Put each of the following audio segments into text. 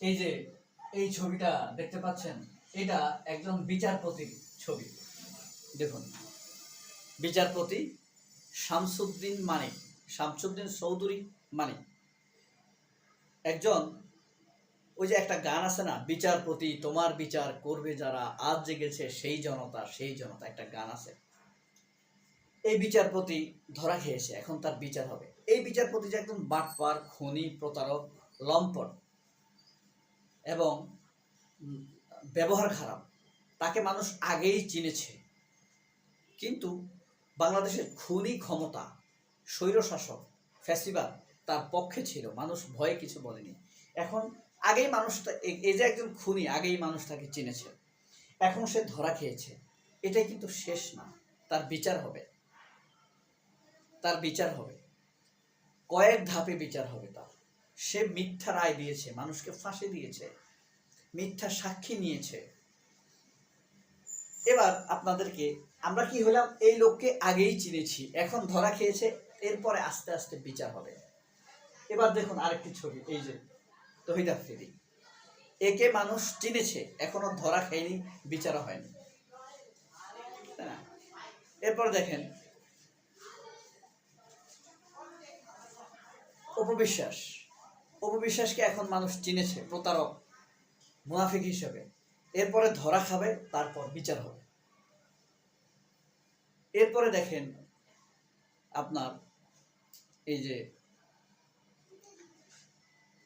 এই যে, এই ছবিটা দেখতে পাচ্ছেন, এটা একজন বিচারপতির ছবি। দেখুন, বিচারপতি শামসুদ্দিন মানিক, শামসুদ্দিন চৌধুরী মানিক। একজন, ওই যে একটা গান আছে না, বিচারপতি তোমার বিচার করবে যারা, আজ জেগেছে সেই জনতা সেই জনতা, একটা গান আছে। এই বিচারপতি ধরা খেয়েছে, এখন তার বিচার হবে। এই বিচারপতি যে একদম বাটপার, খনি, প্রতারক, লম্পট এবং ব্যবহার খারাপ। তাকে মানুষ আগেই চিনেছে। কিন্তু বাংলাদেশের খুনি ক্ষমতা, স্বৈরশাসক, ফ্যাসিবাদ তার পক্ষে ছিল। মানুষ ভয়ে কিছু বলেনি। এখন আগেই মানুষটা এই যে একজন খুনি, আগেই মানুষ তাকে চিনেছে। এখন সে ধরা খেয়েছে। এটাই কিন্তু শেষ না। তার বিচার হবে। তার বিচার হবে। কয়েক ধাপে বিচার হবে তার। সে মিথ্যা রায় দিয়েছে, মানুষকে ফাঁসি দিয়েছে, মিথ্যা সাক্ষী নিয়েছে। এবার আপনাদেরকে, আমরা কি হলাম? এই লোককে আগেই চিনেছি, এখন ধরা খেয়েছে, এরপরে আস্তে আস্তে বিচার হবে। এবার দেখুন আরেকটি ছবি, এই যে, তহিদ আফ্রিদি একে মানুষ চিনেছে, এখনও ধরা খায়নি বিচার হয়নি। এরপর দেখেন, অপবিশ্বাস। অপবিশ্বাসকে এখন মানুষ চিনেছে প্রতারক, মুনাফিক হিসেবে। এরপরে ধরা খাবে, তারপর বিচার হবে। এরপরে দেখেন আপনার এই যে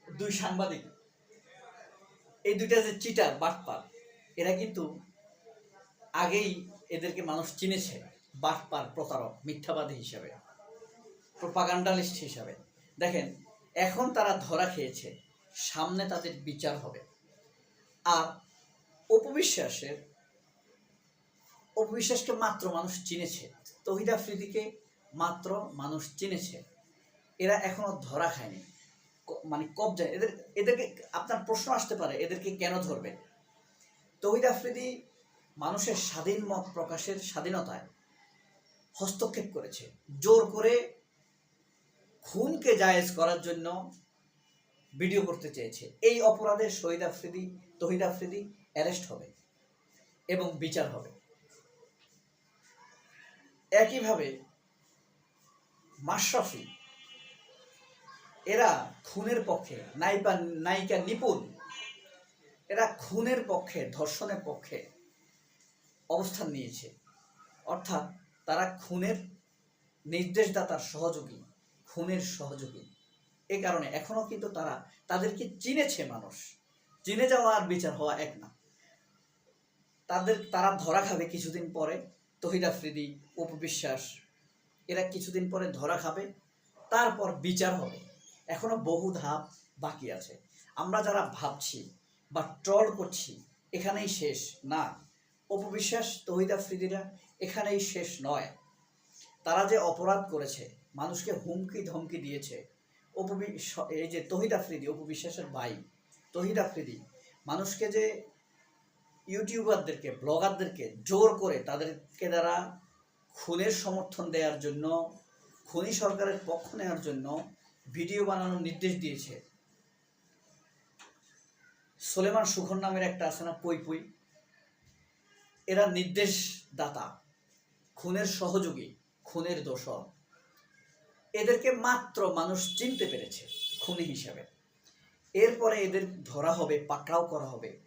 দুই সাংবাদিক, এই দুইটা যে চিটার, বাটপার, এরা কিন্তু আগেই এদেরকে মানুষ চিনেছে বাটপার, প্রতারক, মিথ্যাবাদী হিসাবে, প্রোপাগান্ডালিস্ট হিসাবে। দেখেন এখন তারা ধরা খেয়েছে। সামনে তাদের বিচার হবে। আর অপবিশ্বাসের অপবিশ্বাসকে মাত্র মানুষ চিনেছে। তহিদ আফ্রিদিকে মাত্র মানুষ চিনেছে। এরা এখনও ধরা খায়নি। মানে কবজায় এদের, এদেরকে, আপনার প্রশ্ন আসতে পারে, এদেরকে কেন ধরবে? তহিদ আফ্রিদি মানুষের স্বাধীন মত প্রকাশের স্বাধীনতায় হস্তক্ষেপ করেছে। জোর করে খুনকে জায়েজ করার জন্য ভিডিও করতে চেয়েছে। এই অপরাধে শহীদ আফ্রিদি, তহিদ আফ্রিদি অ্যারেস্ট হবে এবং বিচার হবে। একইভাবে মাশরাফি, এরা খুনের পক্ষে, নায়িকা নায়িকা নিপুণ, এরা খুনের পক্ষে, ধর্ষণের পক্ষে অবস্থান নিয়েছে। অর্থাৎ তারা খুনের নির্দেশদাতার সহযোগী। খুনের সহযোগী। এ কারণে এখনও কিন্তু তারা তাদেরকে চিনেছে মানুষ। চিনে যাওয়া আর বিচার হওয়া এক না। তাদের, তারা ধরা খাবে কিছুদিন পরে, তহিদ আফ্রিদি উপবিশ্বাস এরা কিছুদিন পরে ধরা খাবে, তারপর বিচার হবে। এখনও বহু ধাপ বাকি আছে। আমরা যারা ভাবছি বা ট্রল করছি, এখানেই শেষ না। অপবিশ্বাস তহিদ আফ্রিদিরা এখানেই শেষ নয়। তারা যে অপরাধ করেছে মানুষকে হুমকি ধমকি দিয়েছে। অপবি এই যে তহিদ আফ্রিদি, অপবিশ্বাসের ভাই তহিদ আফ্রিদি, মানুষকে যে ইউটিউবারদেরকে, ব্লগারদেরকে জোর করে তাদেরকে দ্বারা খুনের সমর্থন দেওয়ার জন্য, খুনি সরকারের পক্ষ নেওয়ার জন্য ভিডিও বানানোর নির্দেশ দিয়েছে। সোলেমান সুখন নামের একটা আছে না পই। এরা নির্দেশদাতা, খুনের সহযোগী, খুনের দোষর। এদেরকে মাত্র মানুষ চিনতে পেরেছে, খুনি হিসাবে। এরপরে এদের ধরা হবে, পাকড়াও করা হবে।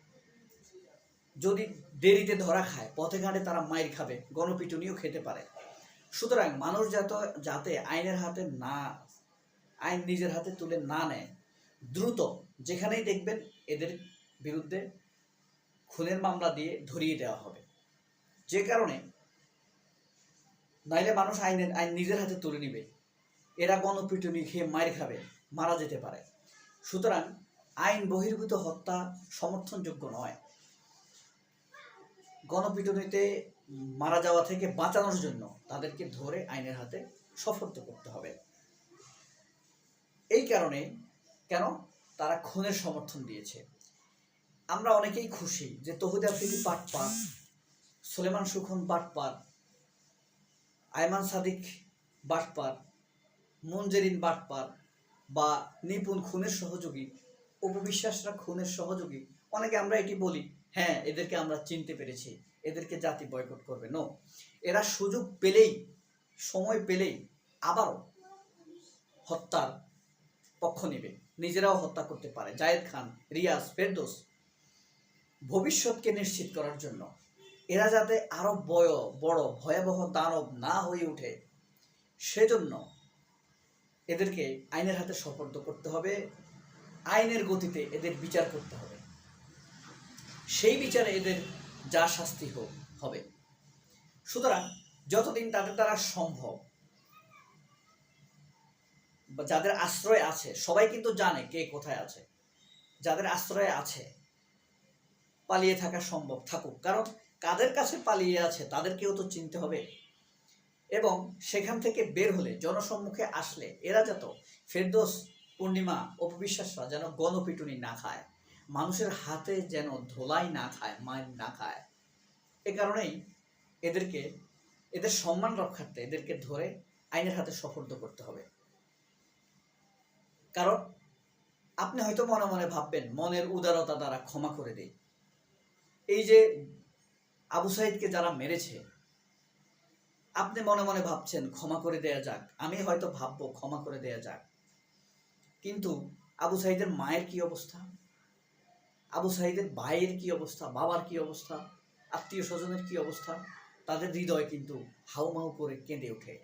যদি দেরিতে ধরা খায়, পথে ঘাটে তারা মাইর খাবে, গণপিটুনিও খেতে পারে। সুতরাং মানুষ যাতে যাতে আইনের হাতে না, আইন নিজের হাতে তুলে না নেয়, দ্রুত যেখানেই দেখবেন এদের বিরুদ্ধে খুনের মামলা দিয়ে ধরিয়ে দেওয়া হবে। যে কারণে নাইলে মানুষ আইনের, আইন নিজের হাতে তুলে নিবে। এরা গণপিটুনি খেয়ে মায়ের খাবে, মারা যেতে পারে। সুতরাং আইন বহির্ভূত হত্যা সমর্থনযোগ্য নয়। গণপিটুনিতে মারা যাওয়া থেকে বাঁচানোর জন্য তাদেরকে ধরে আইনের হাতে সফর্দ করতে হবে। এই কারণে কেন? তারা খুনের সমর্থন দিয়েছে। আমরা অনেকেই খুশি যে তহুদ আফ্রিদি পাটপার সুলেমান সুখন বাটপার আয়মান সাদিক বাটপার মঞ্জেরিন বাটপার বা নিপুণ খুনের সহযোগী, উপবিশ্বাসরা খুনের সহযোগী, অনেকে আমরা এটি বলি হ্যাঁ এদেরকে আমরা চিনতে পেরেছি, এদেরকে জাতি বয়কট করবে। নো এরা সুযোগ পেলেই, সময় পেলেই আবারও হত্যার পক্ষ নেবে। নিজেরাও হত্যা করতে পারে। জায়েদ খান, রিয়াজ ফেরদোস, ভবিষ্যৎকে নিশ্চিত করার জন্য। এরা যাতে আরও বয়, বড়, ভয়াবহ দানব না হয়ে ওঠে, সেজন্য এদেরকে আইনের হাতে সপর্দ করতে হবে, আইনের গতিতে এদের বিচার করতে হবে। সেই বিচারে এদের যা শাস্তি হোক হবে। সুতরাং যতদিন তাদের দ্বারা সম্ভব যাদের আশ্রয় আছে, সবাই কিন্তু জানে কে কোথায় আছে। যাদের আশ্রয় আছে, পালিয়ে থাকা সম্ভব থাকুক। কারণ কাদের কাছে পালিয়ে আছে, তাদেরকেও তো চিনতে হবে। এবং সেখান থেকে বের হলে, জনসম্মুখে আসলে এরা যত ফেরদোস পূর্ণিমা অপবিশ্বাসরা যেন গণপিটুনি না খায়, মানুষের হাতে যেন ধোলাই না খায় মায়ের না খায়। এ কারণেই এদেরকে, এদের সম্মান রক্ষার্থে এদেরকে ধরে আইনের হাতে সফর্দ করতে হবে। কারণ আপনি হয়তো মনে মনে ভাববেন, মনের উদারতা দ্বারা ক্ষমা করে দেয় এই যে আবু সাইদকে যারা মেরেছে আপনি মনে মনে ভাবছেন, ক্ষমা করে দেয়া যাক। আমি হয়তো ভাববো, ক্ষমা করে দেয়া যাক। কিন্তু আবু সাইদের মায়ের কি অবস্থা? আবু সাইদের ভাইয়ের কি অবস্থা? বাবার কি অবস্থা? আত্মীয় স্বজনের কি অবস্থা? তাদের হৃদয় কিন্তু হাউমাউ করে কেঁদে ওঠে।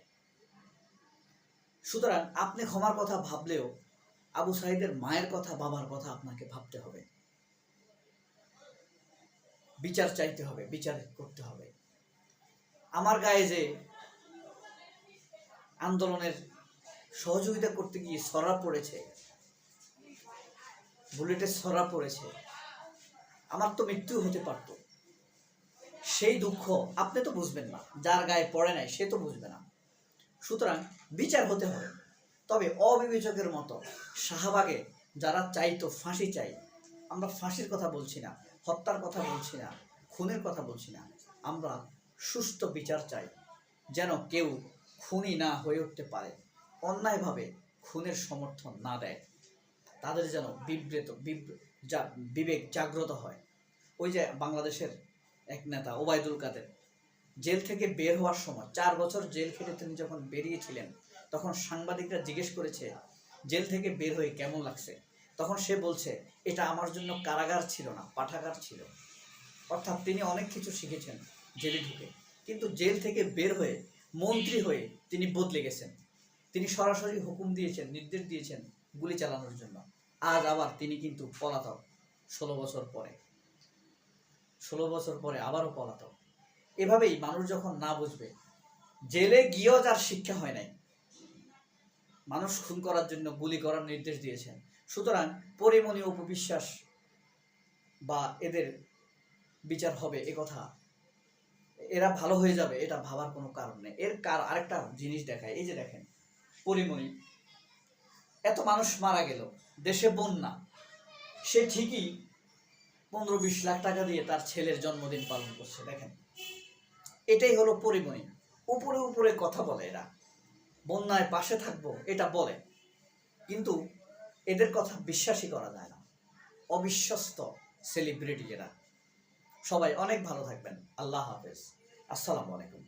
সুতরাং আপনি ক্ষমার কথা ভাবলেও আবু সাইদের মায়ের কথা, বাবার কথা আপনাকে ভাবতে হবে। বিচার চাইতে হবে, বিচার করতে হবে। আমার গায়ে যে আন্দোলনের সহযোগিতা করতে গিয়ে সরা পড়েছে বুলেটের সরা পড়েছে, আমার তো মৃত্যু হতে পারত। সেই দুঃখ আপনি তো বুঝবেন না, যার গায়ে পড়ে নাই সে তো বুঝবে না। সুতরাং বিচার হতে হবে। তবে অবিবেচকের মতো শাহবাগে যারা চাইতো ফাঁসি চাই, আমরা ফাঁসির কথা বলছি না, হত্যার কথা বলছি না, খুনের কথা বলছি না, আমরা সুষ্ঠু বিচার চাই, যেন কেউ খুনি না হয়ে উঠতে পারে, অন্যায়ভাবে খুনের সমর্থন না দেয়। তাদের যেন বিব্রেত বিব- যা- বিবেক জাগ্রত হয়। ওই যে বাংলাদেশের এক নেতা, ওবায়দুল কাদের, জেল থেকে বের হওয়ার সময়, চার বছর জেল খেটে তিনি যখন বেরিয়েছিলেন, তখন সাংবাদিকরা জিজ্ঞেস করেছে, জেল থেকে বের হয়ে কেমন লাগছে? তখন সে বলছে, এটা আমার জন্য কারাগার ছিল না, পাঠাগার ছিল। অর্থাৎ তিনি অনেক কিছু শিখেছেন। জেলে ঢুকে। কিন্তু জেল থেকে বের হয়ে মন্ত্রী হয়ে তিনি বদলে গেছেন। তিনি সরাসরি হুকুম দিয়েছেন, নির্দেশ দিয়েছেন গুলি চালানোর জন্য। আজ আবার তিনি কিন্তু পলাতক ষোলো বছর পরে। ষোলো বছর পরে আবারও পলাতক। এভাবেই মানুষ যখন না বুঝবে, জেলে গিয়েও যার শিক্ষা হয় নাই। মানুষ খুন করার জন্য গুলি করার নির্দেশ দিয়েছেন। সুতরাং পরিমণি উপবিশ্বাস বা এদের বিচার হবে এ কথা এরা ভালো হয়ে যাবে, এটা ভাবার কোনো কারণ নেই। এর কার, আরেকটা জিনিস দেখায়, এই যে দেখেন, পরিমণি। এত মানুষ মারা গেল, দেশে বন্যা। সে ঠিকই পনেরো বিশ লাখ টাকা দিয়ে তার ছেলের জন্মদিন পালন করছে, দেখেন। এটাই হলো পরিমণি। উপরে উপরে কথা বলে এরা। বন্যায় পাশে থাকব, এটা বলে। কিন্তু এদের কথা বিশ্বাসই করা যায় না। অবিশ্বস্ত সেলিব্রিটি এরা। সবাই অনেক ভালো থাকবেন। আল্লাহ হাফেজ। আসসালামু আলাইকুম।